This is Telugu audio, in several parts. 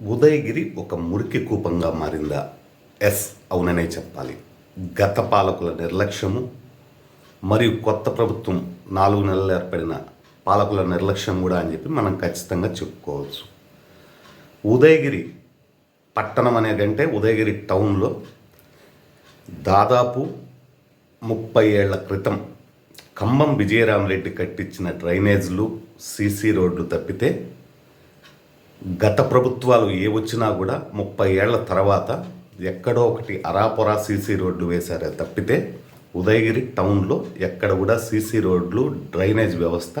Udayagiri ఒక మురికి కూపంగా మారిందా? ఎస్ అవుననే చెప్పాలి. గత పాలకుల నిర్లక్ష్యము మరియు కొత్త ప్రభుత్వం నాలుగు నెలలు ఏర్పడిన పాలకుల నిర్లక్ష్యం కూడా అని చెప్పి మనం ఖచ్చితంగా చెప్పుకోవచ్చు. ఉదయగిరి పట్టణం అనే కంటే ఉదయగిరి టౌన్లో దాదాపు ముప్పై ఏళ్ళ క్రితం ఖమ్మం విజయరామరెడ్డి కట్టించిన డ్రైనేజ్లు సీసీ రోడ్లు తప్పితే గత ప్రభుత్వాలు ఏ వచ్చినా కూడా ముప్పై ఏళ్ళ తర్వాత ఎక్కడో ఒకటి అరాపొరా సీసీ రోడ్డు వేశారే తప్పితే ఉదయగిరి టౌన్లో ఎక్కడ కూడా సీసీ రోడ్లు డ్రైనేజ్ వ్యవస్థ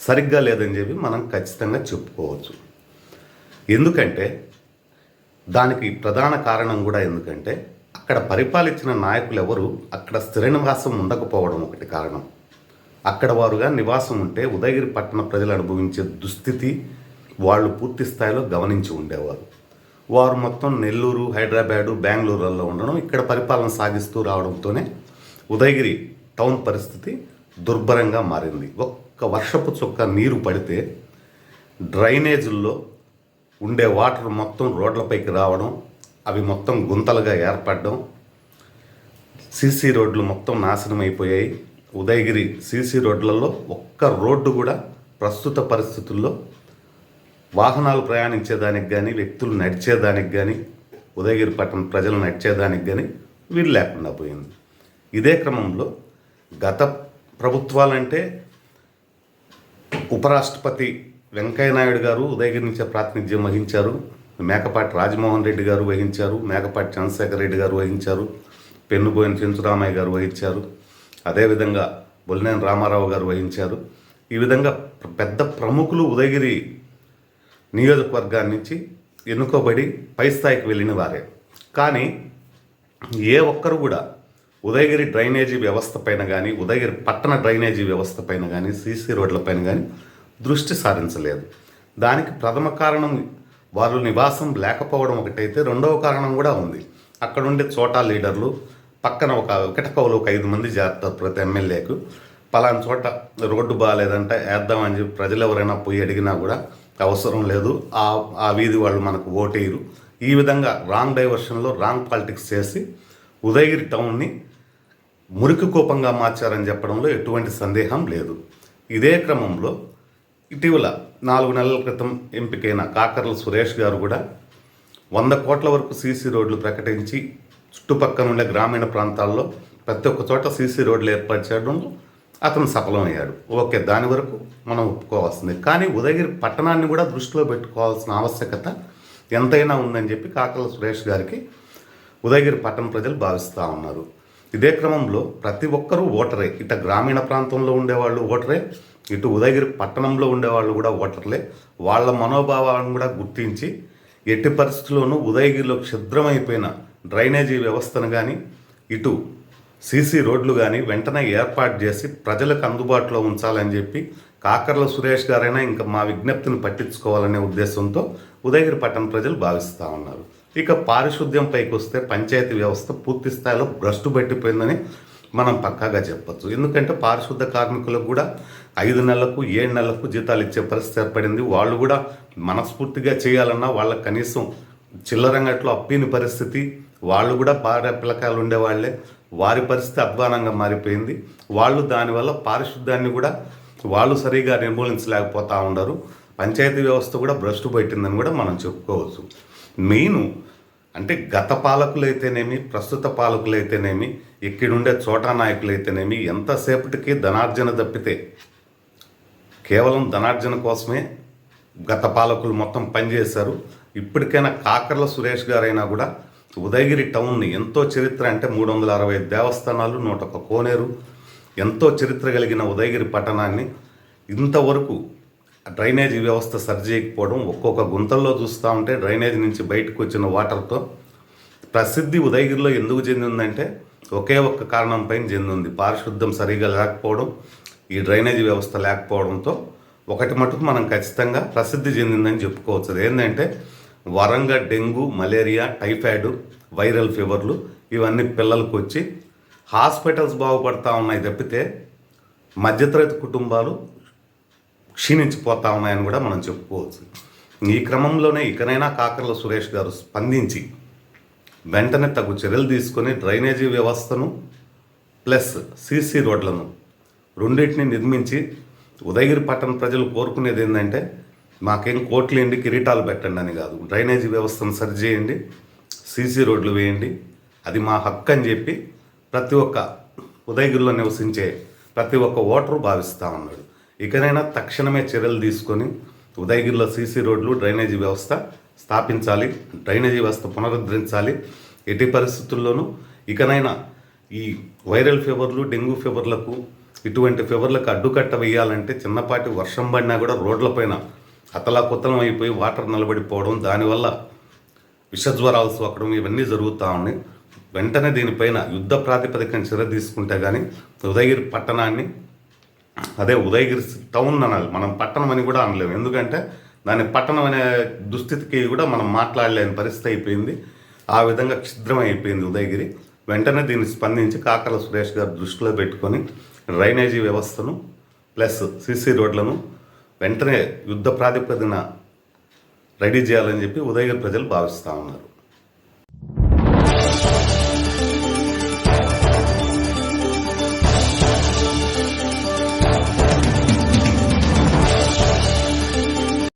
సరిగ్గా లేదని చెప్పి మనం ఖచ్చితంగా చెప్పుకోవచ్చు. ఎందుకంటే దానికి ప్రధాన కారణం కూడా ఎందుకంటే అక్కడ పరిపాలించిన నాయకులు ఎవరు అక్కడ స్థిర నివాసం ఉండకపోవడం ఒకటి కారణం. అక్కడ వారుగా నివాసం ఉంటే ఉదయగిరి పట్టణ ప్రజలు అనుభవించే దుస్థితి వాళ్ళు పూర్తి స్థాయిలో గమనించి ఉండేవారు. వారు మొత్తం నెల్లూరు హైదరాబాదు బెంగళూరులలో ఉండడం ఇక్కడ పరిపాలన సాగిస్తూ రావడంతోనే ఉదయగిరి టౌన్ పరిస్థితి దుర్భరంగా మారింది. ఒక్క వర్షపు చుక్క నీరు పడితే డ్రైనేజుల్లో ఉండే వాటర్ మొత్తం రోడ్లపైకి రావడం అవి మొత్తం గుంతలుగా ఏర్పడడం సీసీ రోడ్లు మొత్తం నాశనం అయిపోయాయి ఉదయగిరి సీసీ రోడ్లలో ఒక్క రోడ్డు కూడా ప్రస్తుత పరిస్థితుల్లో వాహనాలు ప్రయాణించేదానికి కానీ వ్యక్తులు నడిచేదానికి కానీ ఉదయగిరి పట్టణ ప్రజలు నడిచేదానికి కానీ వీలు లేకుండా పోయింది. ఇదే క్రమంలో గత ప్రభుత్వాలంటే ఉపరాష్ట్రపతి వెంకయ్యనాయుడు గారు ఉదయగిరి నుంచే ప్రాతినిధ్యం వహించారు. మేకపాటి రాజమోహన్ రెడ్డి గారు వహించారు. మేకపాటి చంద్రశేఖర్ రెడ్డి గారు వహించారు. పెన్నుబోయిన చెంచురామయ్య గారు వహించారు. అదేవిధంగా బొల్లినేని రామారావు గారు వహించారు. ఈ విధంగా పెద్ద ప్రముఖులు ఉదయగిరి నియోజకవర్గాన్ని నుంచి ఎన్నుకోబడి పై స్థాయికి వెళ్ళిన వారే. కానీ ఏ ఒక్కరు కూడా ఉదయగిరి డ్రైనేజీ వ్యవస్థ పైన కానీ ఉదయగిరి పట్టణ డ్రైనేజీ వ్యవస్థ పైన కానీ సీసీ రోడ్ల పైన కానీ దృష్టి సారించలేదు. దానికి ప్రథమ కారణం వారు నివాసం లేకపోవడం ఒకటైతే రెండవ కారణం కూడా ఉంది. అక్కడ ఉండే చోటా లీడర్లు పక్కన ఒక ఒకటకవులు ఒక ఐదు మంది చేస్తారు ప్రతి ఎమ్మెల్యేకు. పలానా చోట రోడ్డు బాగాలేదంటే వేద్దామని చెప్పి ప్రజలు ఎవరైనా పోయి అడిగినా కూడా అవసరం లేదు. ఆ ఆ వీధి వాళ్ళు మనకు ఓటేయరు. ఈ విధంగా రాంగ్ డైవర్షన్లో రాంగ్ పాలిటిక్స్ చేసి ఉదయగిరి టౌన్ని మురికి కోపంగా మార్చారని చెప్పడంలో ఎటువంటి సందేహం లేదు. ఇదే క్రమంలో ఇటీవల నాలుగు నెలల క్రితం ఎంపికైన కాకర్ల సురేష్ గారు కూడా వంద కోట్ల వరకు సీసీ రోడ్లు ప్రకటించి చుట్టుపక్కల ఉండే గ్రామీణ ప్రాంతాల్లో ప్రతి ఒక్క చోట సీసీ రోడ్లు ఏర్పాటు చేయడంలో అతను సఫలమయ్యాడు ఓకే దాని వరకు మనం ఒప్పుకోవాల్సింది. కానీ ఉదయగిరి పట్టణాన్ని కూడా దృష్టిలో పెట్టుకోవాల్సిన ఆవశ్యకత ఎంతైనా ఉందని చెప్పి కాకల సురేష్ గారికి ఉదయగిరి పట్టణ ప్రజలు భావిస్తూ ఉన్నారు. ఇదే క్రమంలో ప్రతి ఒక్కరూ ఓటరే. ఇట గ్రామీణ ప్రాంతంలో ఉండేవాళ్ళు ఓటరే. ఇటు ఉదయగిరి పట్టణంలో ఉండేవాళ్ళు కూడా ఓటర్లే. వాళ్ళ మనోభావాలను కూడా గుర్తించి ఎట్టి పరిస్థితుల్లోనూ ఉదయగిరిలో క్షుద్రమైపోయిన డ్రైనేజీ వ్యవస్థను కానీ ఇటు సీసీ రోడ్లు కానీ వెంటనే ఏర్పాటు చేసి ప్రజలకు అందుబాటులో ఉంచాలని చెప్పి కాకర్ల సురేష్ గారైనా ఇంకా మా విజ్ఞప్తిని పట్టించుకోవాలనే ఉద్దేశంతో ఉదయగిరి పట్టణ ప్రజలు భావిస్తూ ఉన్నారు. ఇక పారిశుద్ధ్యం పైకి వస్తే పంచాయతీ వ్యవస్థ పూర్తి స్థాయిలో భ్రష్టు పట్టిపోయిందని మనం పక్కాగా చెప్పచ్చు. ఎందుకంటే పారిశుద్ధ కార్మికులకు కూడా ఐదు నెలలకు ఏడు నెలలకు జీతాలు ఇచ్చే పరిస్థితి ఏర్పడింది. వాళ్ళు కూడా మనస్ఫూర్తిగా చేయాలన్నా వాళ్ళకి కనీసం చిల్లరంగట్లో అప్పిని పరిస్థితి వాళ్ళు కూడా భార్య పిల్లకాయలు ఉండేవాళ్ళే వారి పరిస్థితి అధ్వానంగా మారిపోయింది. వాళ్ళు దానివల్ల పారిశుద్ధ్యాన్ని కూడా వాళ్ళు సరిగా నిర్మూలించలేకపోతూ ఉండరు. పంచాయతీ వ్యవస్థ కూడా భ్రష్టు పెట్టిందని కూడా మనం చెప్పుకోవచ్చు. మెయిన్ అంటే గత పాలకులైతేనేమి ప్రస్తుత పాలకులైతేనేమి ఇక్కడుండే చోటా నాయకులైతేనేమి ఎంతసేపటికి ధనార్జన తప్పితే కేవలం ధనార్జన కోసమే గత పాలకులు మొత్తం పనిచేశారు. ఇప్పటికైనా కాకర్ల సురేష్ గారైనా కూడా ఉదయగిరి టౌన్ని ఎంతో చరిత్ర అంటే మూడు వందల అరవై దేవస్థానాలు నూట ఒక కోనేరు. ఎంతో చరిత్ర కలిగిన ఉదయగిరి పట్టణాన్ని ఇంతవరకు డ్రైనేజీ వ్యవస్థ సరి చేయకపోవడం ఒక్కొక్క గుంతల్లో చూస్తూ ఉంటే డ్రైనేజ్ నుంచి బయటకు వచ్చిన వాటర్తో ప్రసిద్ధి ఉదయగిరిలో ఎందుకు చెందిందంటే ఒకే ఒక్క కారణంపై చెందింది. పారిశుద్ధం సరిగా లేకపోవడం ఈ డ్రైనేజీ వ్యవస్థ లేకపోవడంతో ఒకటి మటుకు మనం ఖచ్చితంగా ప్రసిద్ధి చెందిందని చెప్పుకోవచ్చు. ఏంటంటే వరంగా డెంగ్యూ మలేరియా టైఫాయిడ్ వైరల్ ఫీవర్లు ఇవన్నీ పిల్లలకు వచ్చి హాస్పిటల్స్ బాగుపడతా ఉన్నాయి తప్పితే మధ్యతరగతి కుటుంబాలు క్షీణించిపోతా ఉన్నాయని కూడా మనం చెప్పుకోవచ్చు. ఈ క్రమంలోనే ఇకనైనా కాకర్ల సురేష్ గారు స్పందించి వెంటనే తగు చర్యలు తీసుకొని డ్రైనేజీ వ్యవస్థను ప్లస్ సీసీ రోడ్లను రెండింటిని నిర్మించి ఉదయగిరి పట్టణ ప్రజలు కోరుకునేది ఏంటంటే మాకేం కోట్లు ఎండి కిరీటాలు పెట్టండి అని కాదు. డ్రైనేజీ వ్యవస్థను సరిచేయండి సీసీ రోడ్లు వేయండి. అది మా హక్కు అని చెప్పి ప్రతి ఒక్క ఉదయగిరిలో నివసించే ప్రతి ఒక్క ఓటరు భావిస్తూ ఉన్నాడు. ఇకనైనా తక్షణమే చర్యలు తీసుకొని ఉదయగిరిలో సీసీ రోడ్లు డ్రైనేజీ వ్యవస్థ స్థాపించాలి డ్రైనేజీ వ్యవస్థ పునరుద్ధరించాలి. ఎట్టి పరిస్థితుల్లోనూ ఇకనైనా ఈ వైరల్ ఫీవర్లు డెంగ్యూ ఫీవర్లకు ఇటువంటి ఫీవర్లకు అడ్డుకట్ట వేయాలంటే చిన్నపాటి వర్షం పడినా కూడా రోడ్లపైన అతలాకుతలం అయిపోయి వాటర్ నిలబడిపోవడం దానివల్ల విషజ్వరాలు సోకడం ఇవన్నీ జరుగుతూ ఉన్నాయి. వెంటనే దీనిపైన యుద్ధ ప్రాతిపదికన చర్య తీసుకుంటే కానీ ఉదయగిరి పట్టణాన్ని అదే ఉదయగిరి టౌన్ అనాలి మనం పట్టణం అని కూడా అనలేము. ఎందుకంటే దాని పట్టణం అనే దుస్థితికి కూడా మనం మాట్లాడలేని పరిస్థితి అయిపోయింది. ఆ విధంగా క్షిద్రం అయిపోయింది ఉదయగిరి. వెంటనే దీన్ని స్పందించి కాకల సురేష్ గారు దృష్టిలో పెట్టుకొని డ్రైనేజీ వ్యవస్థను ప్లస్ సిసి రోడ్లను వెంటనే యుద్ధ ప్రాతిపదిన రెడీ చేయాలని చెప్పి ఉదయగిరి ప్రజలు భావిస్తూ ఉన్నారు.